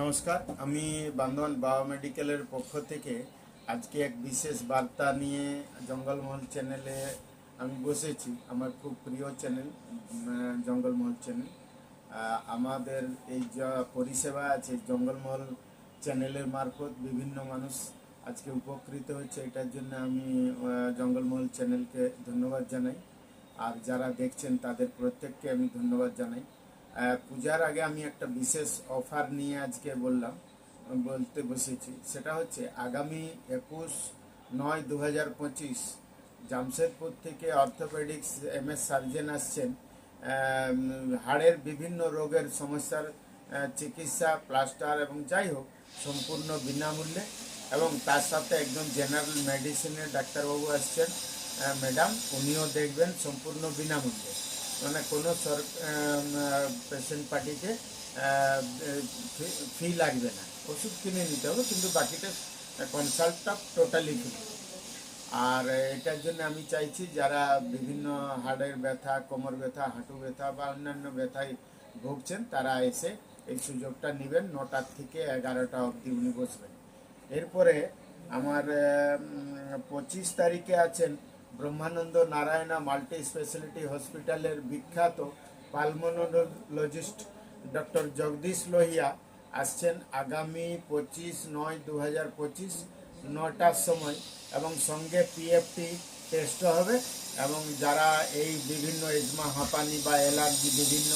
নমস্কার, আমি বান্ধবান মেডিকেলের পক্ষ থেকে আজকে এক বিশেষ বার্তা নিয়ে জঙ্গলমহল চ্যানেলে আমি বসেছি, আমার খুব প্রিয় চ্যানেল জঙ্গলমহল চ্যানেল। আমাদের এই যা পরিষেবা আছে জঙ্গলমহল চ্যানেলের মারফত বিভিন্ন মানুষ আজকে উপকৃত হচ্ছে, এটার জন্য আমি জঙ্গলমহল চ্যানেলকে ধন্যবাদ জানাই। আর যারা দেখছেন তাদের প্রত্যেককে আমি ধন্যবাদ জানাই। পূজার আগে আমি একটা বিশেষ অফার নিয়ে আজকে বললাম, বলতে বসেছি। সেটা হচ্ছে আগামী একুশ নয় দু হাজার পঁচিশ জামশেদপুর থেকে অর্থোপেডিক্স এম এস সার্জেন আসছেন। হাড়ের বিভিন্ন রোগের সমস্যার চিকিৎসা প্লাস্টার এবং যাই হোক, সম্পূর্ণ বিনামূল্যে এবং তার সাথে একজন জেনারেল মেডিসিনের ডাক্তারবাবু আসছেন। ম্যাডাম উনিও দেখবেন সম্পূর্ণ বিনামূল্যে। মানে কোনো পেশেন্ট পার্টিকে ফি লাগবে না। ওষুধ কিনে নিতে হবে, কিন্তু বাকিটা কনসাল্টটা টোটালি ফ্রি আর এটার জন্য আমি চাইছি যারা বিভিন্ন হাড়ের ব্যথা, কোমর ব্যথা, হাঁটু ব্যথা বা অন্যান্য ব্যথায় ভুগছেন, তারা এসে এই সুযোগটা নেবেন, নটার থেকে এগারোটা অবধি উনি বসবেন। এরপরে আমার পঁচিশ তারিখে আছেন ব্রহ্মানন্দ নারায়ণা মাল্টি স্পেশালিটি হসপিটালের বিখ্যাত পালমোনোলজিস্ট ডক্টর জগদীশ লোহিয়া আসছেন আগামী পঁচিশ নয় দু হাজার পঁচিশ নটার সময় এবং সঙ্গে পিএফটি টেস্ট হবে এবং যারা এই বিভিন্ন এজমা, হাঁপানি বা অ্যালার্জি, বিভিন্ন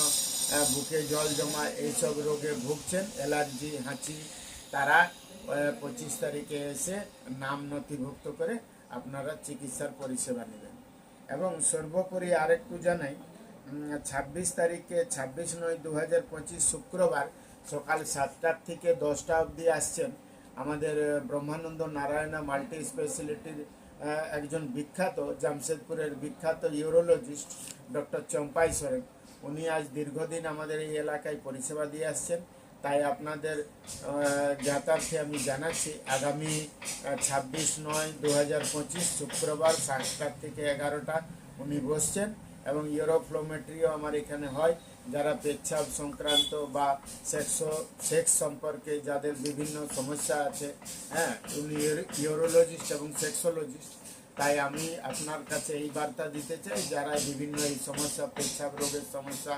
বুকে জল জমা এইসব রোগে ভুগছেন, অ্যালার্জি, হাঁচি, তারা পঁচিশ তারিখে এসে নাম নথিভুক্ত করে আপনারা চিকিৎসার পরিষেবা নেবেন। এবং সর্বোপরি আরেকটু জানাই ছাব্বিশ তারিখে ছাব্বিশ নয় দু শুক্রবার সকাল সাতটার থেকে দশটা অবধি আসছেন আমাদের ব্রহ্মানন্দ নারায়ণা মাল্টি স্পেশালিটির একজন বিখ্যাত, জামশেদপুরের বিখ্যাত ইউরোলজিস্ট ডক্টর চম্পাই সোরেন। উনি আজ দীর্ঘদিন আমাদের এই এলাকায় পরিষেবা দিয়ে আসছেন। তাই আপনাদের জ্ঞাতার্থে আমি জানাচ্ছি। আগামী ছাব্বিশ নয় দু শুক্রবার সাতটার থেকে এগারোটা উনি বসছেন এবং ইউরোফ্লোমেট্রিও আমার এখানে হয়। যারা পেচ্ছাপ সংক্রান্ত বা সেক্স সেক্স সম্পর্কে যাদের বিভিন্ন সমস্যা আছে হ্যাঁ উনি ইউরোলজিস্ট এবং সেক্সোলজিস্ট। তাই আমি আপনার কাছে এই বার্তা দিতে চাই, যারা বিভিন্ন এই সমস্যা, পেচ্ছাপ রোগের সমস্যা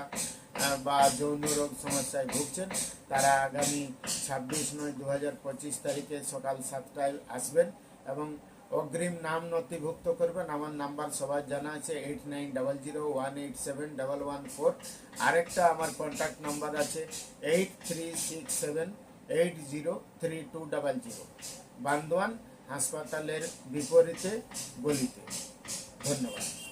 বা যৌন রোগ সমস্যায় ভুগছেন, তারা আগামী ছাব্বিশ নয় দু পঁচিশ তারিখে সকাল সাতটায় আসবেন এবং অগ্রিম নাম নথিভুক্ত করবেন। আমার নাম্বার সবার জানা আছে, eight nine double zero one eight seven double one four. আরেকটা আমার কন্ট্যাক্ট নাম্বার আছে, eight three six seven eight zero three two double zero. Bandwan হাসপাতালের বিপরীতে গলিতে। ধন্যবাদ।